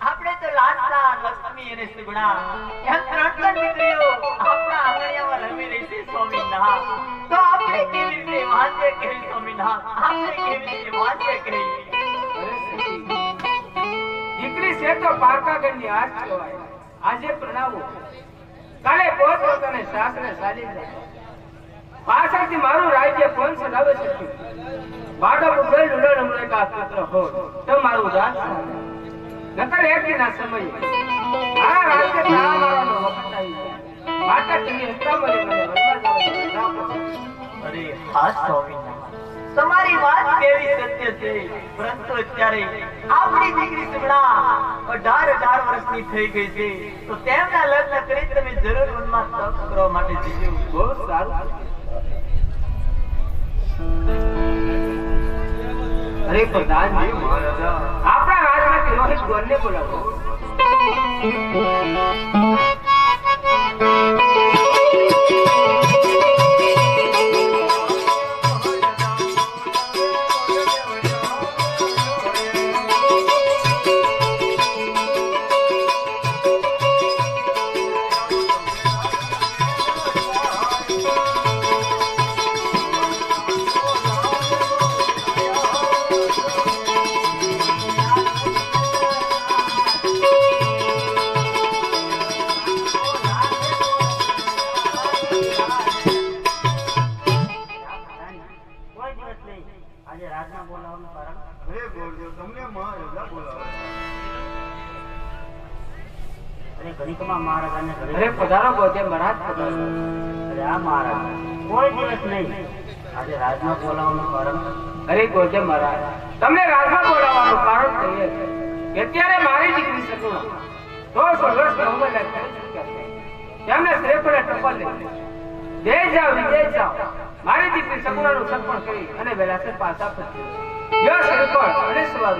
આપણે તો લાડલા લક્ષ્મી અને સુગણા એમ ત્રણ ત્રણ દીકરીઓ આપણા આંગણિયામાં રમી રહી છે સ્વામિનાથ તો આપણે કેવી રીતે વાંચે કરી સ્વામિનાથ આપણે કેવી રીતે વાંચે કરી દીકરી છે તો પારકા ઘરની આજ કહેવાય. આજે પ્રણામો કાલે પહોંચો તને સાસરે સાલી પાછળથી મારું રાજ્ય કોણ સદાવે છે? બાળક ઉભેલ ઉડણ હમણે કા પુત્ર હો તો મારું રાજ. નકર એકના સમય. આ રાજ્ય તારા વખત આવી ગયો. માતા તમે હતા મને ના. અરે હા સ્વામી તમારી વાત કેવી સત્ય છે? પરંતુ અત્યારે આપણી દીકરી સુમણા અઢાર અઢાર વર્ષની થઈ ગઈ છે. તો તેમના લગ્ન કરી તમે જરૂર મનમાં તપ કરવા માટે જજો બહુ સારું. અરે પ્રધાનજી આપણા महेश बोलने बोला આજે રાજના બોલાવવાનું કારણ હે ગોરદેવ તમને મહારાજા બોલાવે અરે ઘણીકમાં મહારાજાને અરે પધારો ગોતે મહારાજ પધારો. અરે આ મહારાજ. કોઈ દિવસ નહીં. આજે રાજમાં બોલાવવાનું કારણ અરે ગોતે મહારાજ તમને રાજમાં બોલાવવાનું કારણ કહીએ છે કે અત્યારે મારી દીકરી સગુણા દોઢસો વર્ષની ઉંમરના થઈ તેમને શ્રેફળે ટપાલ લે જય જાઓ વિજય જાઓ. મારી દીકરી સગુણાનું સર્પણ કરી અને વેલાસર પાછા ફરજો યશ રેકોર્ડ અને સવાર